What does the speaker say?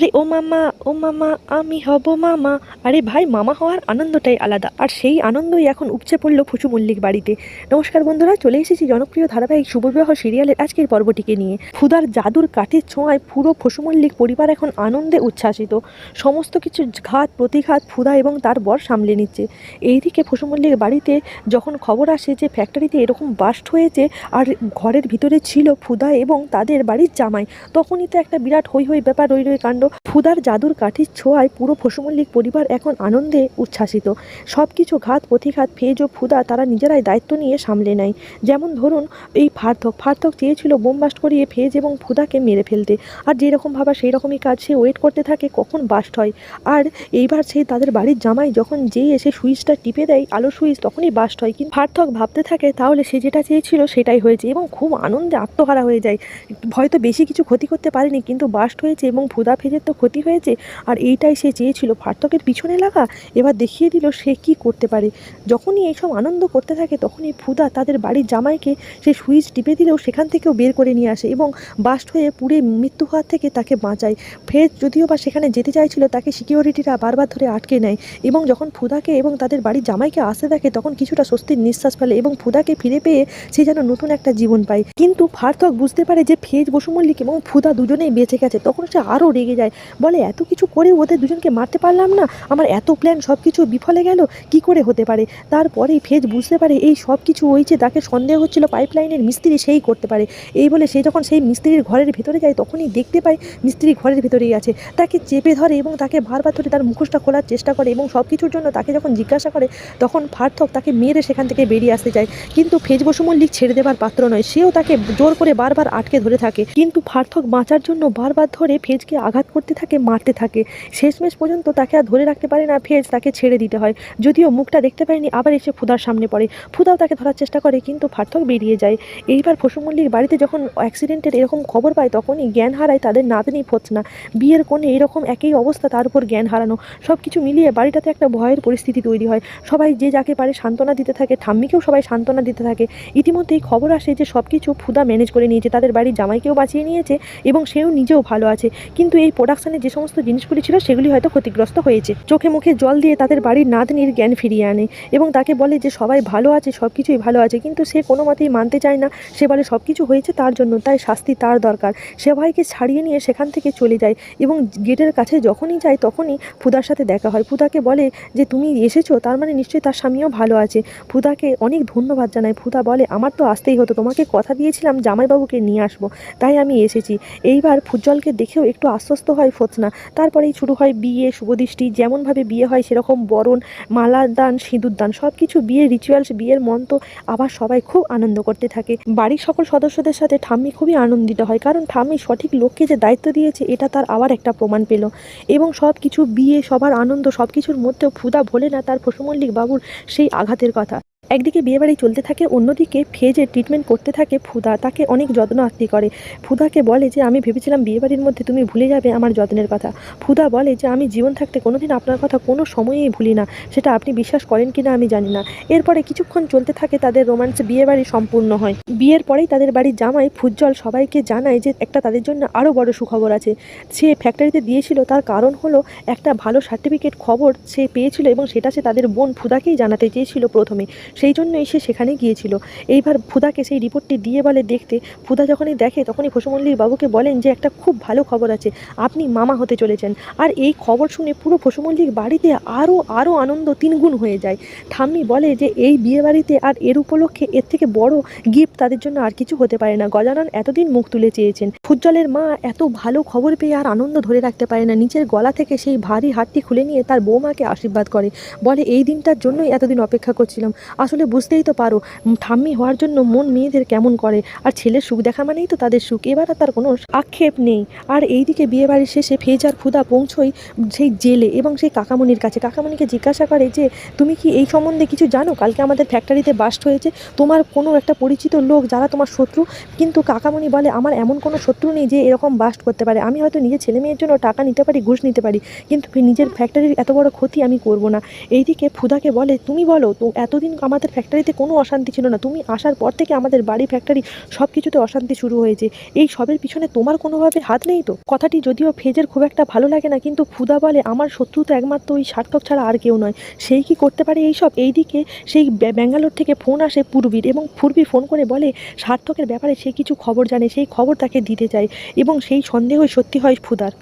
আরে ও মামা ও মামা, আমি হব মামা। আরে ভাই, মামা হওয়ার আনন্দটাই আলাদা। আর সেই আনন্দই এখন উপচে পড়ল ফুচু মল্লিক বাড়িতে। নমস্কার বন্ধুরা, চলে এসেছি জনপ্রিয় ধারাবাহিক শুভবিবাহ সিরিয়ালের আজকের পর্বটিকে নিয়ে। ফুদার জাদুর কাঠের ছোঁয়ায় পুরো ফুসু মল্লিক পরিবার এখন আনন্দে উচ্ছ্বাসিত। সমস্ত কিছু ঘাত, প্রতিঘাত ফুদা এবং তার বর সামলে নিচ্ছে। এইদিকে ফুসু মল্লিক বাড়িতে যখন খবর আসে যে ফ্যাক্টরিতে এরকম বাস্ট হয়েছে আর ঘরের ভিতরে ছিল ফুদা এবং তাদের বাড়ির জামাই, তখনই তো একটা বিরাট হই হই ব্যাপার রই রই কাণ্ড। ফুদার জাদুর কাঠির ছোঁয়ায় পুরো ফসুমল্লিক পরিবার এখন আনন্দে উচ্ছ্বাসিত। সব কিছু ঘাত, প্রতিঘাত, ফেজ ও ফুদা তারা নিজেরাই দায়িত্ব নিয়ে সামলে নেয়। যেমন ধরুন, এই ফার্থক ফার্থক চেয়েছিল বোমবাস্ট করিয়ে ফেজ এবং ফুদাকে মেরে ফেলতে। আর যেরকম ভাবা সেই রকমই কাজ সে ওয়েট করতে থাকে, কখন বাস্ট হয়। আর এইবার সেই তাদের বাড়ির জামাই যখন যেই এসে সুইচটা টিপে দেয়, আলো সুইচ, তখনই বাস্ট হয়। কিন্তু ফার্থক ভাবতে থাকে, তাহলে সে যেটা চেয়েছিল সেটাই হয়েছে এবং খুব আনন্দে আত্মহারা হয়ে যায়। হয়তো বেশি কিছু ক্ষতি করতে পারেনি, কিন্তু বাস্ট হয়েছে এবং ফুদা ফেজের তো ক্ষতি হয়েছে। আর এইটাই সে চেয়েছিল। ফার্থকের পিছনে লাগা, এবার দেখিয়ে দিল সে কি করতে পারে। যখনই এইসব আনন্দ করতে থাকে, তখনই ফুদা তাদের বাড়ির জামাইকে সে সুইচ টিপে দিলেও সেখান থেকেও বের করে নিয়ে আসে এবং বাস্ট হয়ে পুড়ে মৃত্যু হওয়ার থেকে তাকে বাঁচায়। ফেজ যদিও বা সেখানে যেতে চাইছিল, তাকে সিকিউরিটিরা বারবার ধরে আটকে নেয় এবং যখন ফুদাকে এবং তাদের বাড়ির জামাইকে আসতে দেখে, তখন কিছুটা স্বস্তির নিঃশ্বাস ফেলে এবং ফুদাকে ফিরে পেয়ে সে যেন নতুন একটা জীবন পায়। কিন্তু ফার্থক বুঝতে পারে যে ফেজ বসুমল্লিক এবং ফুদা দুজনেই বেঁচে গেছে। তখন সে আরও রেগে যায়। বলে, এত কিছু করে ওদের দুজনকে মারতে পারলাম না। আমার এত প্ল্যান সব কিছু বিফলে গেল, কি করে হতে পারে? তারপরেই ফেজ বুঝতে পারে, এই সব কিছু ওই যে তাকে সন্দেহ হচ্ছিল পাইপলাইনের মিস্ত্রি, সেই করতে পারে। এই বলে সে যখন সেই মিস্ত্রির ঘরের ভিতরে যায়, তখনই দেখতে পায় মিস্ত্রি ঘরের ভিতরেই আছে। তাকে চেপে ধরে এবং তাকে বারবার ধরে তার মুখোশটা খোলার চেষ্টা করে এবং সব কিছুর জন্য তাকে যখন জিজ্ঞাসা করে, তখন ফার্থক তাকে মেরে সেখান থেকে বেরিয়ে আসতে চায় কিন্তু ফেজ বসু মল্লিক ছেড়ে দেবার পাত্র নয়, সেও তাকে জোর করে বারবার আটকে ধরে থাকে। কিন্তু ফার্থক বাঁচার জন্য বারবার ধরে ফেজকে আঘাত করতে থাকে, মারতে থাকে। শেষমেশ পর্যন্ত তাকে আর ধরে রাখতে পারে না ফেজ তাকে ছেড়ে দিতে হয়। যদিও মুখটা দেখতে পারেনি, আবার এসে ফুদার সামনে পড়ে। ফুদাও তাকে ধরার চেষ্টা করে, কিন্তু ফার্থক বেরিয়ে যায়। এইবার ফসু মল্লিক বাড়িতে যখন অ্যাক্সিডেন্টের এরকম খবর পায়, তখনই জ্ঞান হারায় তাদের নাতনি ফোচনা বিয়ের কোণে এরকম একই অবস্থা, তার উপর জ্ঞান হারানো। সব কিছু মিলিয়ে বাড়িটাতে একটা ভয়ের পরিস্থিতি তৈরি হয়। সবাই যে যাকে পারে সান্ত্বনা দিতে থাকে, ঠাম্মিকেও সবাই সান্ত্বনা দিতে থাকে। ইতিমধ্যেই খবর আসে যে সব কিছু ফুদা ম্যানেজ করে নিয়েছে। তাদের বাড়ির জামাইকেও বাঁচিয়ে নিয়েছে এবং সেও নিজেও ভালো আছে। কিন্তু এই প্রোডাকশানে যে সমস্ত জিনিসগুলি ছিল সেগুলি হয়তো ক্ষতিগ্রস্ত হয়েছে। চোখে মুখে জল দিয়ে তাদের বাড়ির নাতনির জ্ঞান ফিরিয়ে আনে এবং তাকে বলে যে সবাই ভালো আছে সব কিছুই ভালো আছে, কিন্তু সে কোনো মতেই মানতে চায় না। সে বলে সব কিছু হয়েছে তার জন্য, তাই শাস্তি তার দরকার। সে ভাইকে ছাড়িয়ে নিয়ে সেখান থেকে চলে যায় এবং গেটের কাছে যখনই যায় তখনই ফুদার সাথে দেখা হয়। ফুদাকে বলে যে, তুমি এসেছ? তার মানে নিশ্চয়ই তার স্বামীও ভালো আছে। ফুদাকে অনেক ধন্যবাদ জানায়। ফুদা বলে, আমার তো আসতেই হতো, তোমাকে কথা দিয়েছিলাম জামাইবাবুকে নিয়ে আসব, তাই আমি এসেছি। এইবার ফুজ্জলকে দেখেও একটু আশ্বস্ত হয় ফোচনা। তারপরেই শুরু হয় বিয়ে, শুভদৃষ্টি, যেমনভাবে বিয়ে হয় সেরকম বরণ মালার দান সিঁদুর দান সব কিছু বিয়ের রিচুয়ালস বিয়ের মন্ত্র আবার সবাই খুব আনন্দ করতে থাকে। বাড়ির সকল সদস্যদের সাথে ঠাম্মি খুবই আনন্দিত হয়, কারণ ঠাম্মি সঠিক লোককে যে দায়িত্ব দিয়েছে, এটা তার আবার একটা প্রমাণ পেল। এবং সব কিছু বিয়ে, সবার আনন্দ সব কিছুর মধ্যেও ফুদা ভোলে না তার পশুমল্লিক বাবুর সেই আঘাতের কথা। একদিকে বিয়েবাড়ি চলতে থাকে, অন্যদিকে ফেজে ট্রিটমেন্ট করতে থাকে ফুদা, তাকে অনেক যত্ন আত্মি করে। ফুদাকে বলে যে, আমি ভেবেছিলাম বিয়েবাড়ির মধ্যে তুমি ভুলে যাবে আমার যত্নের কথা। ফুদা বলে যে, আমি জীবন থাকতে কোনোদিন আপনার কথা কোনো সময়েই ভুলি না। সেটা আপনি বিশ্বাস করেন কি না আমি জানি না। এরপরে কিছুক্ষণ চলতে থাকে, তাদের রোমান্স বিয়েবাড়ি সম্পূর্ণ হয়। বিয়ের পরেই তাদের বাড়ির জামাই ফুজ্জল সবাইকে জানায় যে, একটা তাদের জন্য আরও বড় সুখবর আছে। সে ফ্যাক্টরিতে দিয়েছিল, তার কারণ হলো একটা ভালো সার্টিফিকেট খবর সে পেয়েছিল এবং সেটা সে তাদের বোন ফুদাকেই জানাতে চেয়েছিল প্রথমে। সেই জন্যই সে সেখানে গিয়েছিল। এইবার ফুদাকে সেই রিপোর্টটি দিয়ে বলে দেখতে ফুদা যখনই দেখে তখনই ফসুমল্লির বাবুকে বলেন যে একটা খুব ভালো খবর আছে, আপনি মামা হতে চলেছেন। আর এই খবর শুনে পুরো ফসুমল্লির বাড়িতে আরও আরও আনন্দ তিনগুণ হয়ে যায়। ঠাম্মি বলে যে এই বিয়ে বাড়িতে আর এর উপলক্ষে এর থেকে বড় গিফট তাদের জন্য আর কিছু হতে পারে না। গজানন এতদিন মুখ তুলে চেয়েছেন। ফুজ্জলের মা এত ভালো খবর পেয়ে আর আনন্দ ধরে রাখতে পারে না। নিচের গলা থেকে সেই ভারী হাতটি খুলে নিয়ে তার বৌমাকে আশীর্বাদ করে। বলে, এই দিনটার জন্যই এতদিন অপেক্ষা করছিলাম। আসলে বুঝতেই তো পারো ঠাম্মি হওয়ার জন্য মন মেয়েদের কেমন করে? আর ছেলের সুখ দেখা মানেই তো তাদের সুখ, এবার আর তার কোনো আক্ষেপ নেই। আর এইদিকে বিয়ে বাড়ির শেষে ফেজ আর ফুদা পৌঁছই সেই জেলে এবং সেই কাকামণির কাছে। কাকামণিকে জিজ্ঞাসা করে যে, তুমি কি এই সম্বন্ধে কিছু জানো? কালকে আমাদের ফ্যাক্টরিতে বাস্ট হয়েছে। তোমার কোনো একটা পরিচিত লোক যারা তোমার শত্রু? কিন্তু কাকামণি বলে, আমার এমন কোনো শত্রু নেই যে এরকম বাস্ট করতে পারে। আমি হয়তো নিজের ছেলে মেয়ের জন্য টাকা নিতে পারি, ঘুষ নিতে পারি, কিন্তু নিজের ফ্যাক্টরির এত বড় ক্ষতি আমি করব না। এইদিকে ফুদাকে বলে, তুমি বলো, তো এতদিন আমার আমাদের ফ্যাক্টরিতে কোনো অশান্তি ছিল না। তুমি আসার পর থেকে আমাদের বাড়ি ফ্যাক্টরি সব কিছুতে অশান্তি শুরু হয়েছে। এই সবের পিছনে তোমার কোনোভাবে হাত নেই তো? কথাটি যদিও ফেজের খুব একটা ভালো লাগে না, কিন্তু ফুদা বলে আমার শত্রু তো একমাত্র ওই সার্থক ছাড়া আর কেউ নয়। সেই কি করতে পারে এই এইসব এইদিকে সেই ব্য- ব্যাঙ্গালোর থেকে ফোন আসে পূর্বীর এবং পূর্বী ফোন করে বলে, সার্থকের ব্যাপারে সে কিছু খবর জানে, সেই খবর তাকে দিতে চায় এবং সেই সন্দেহই সত্যি হয় ফুদার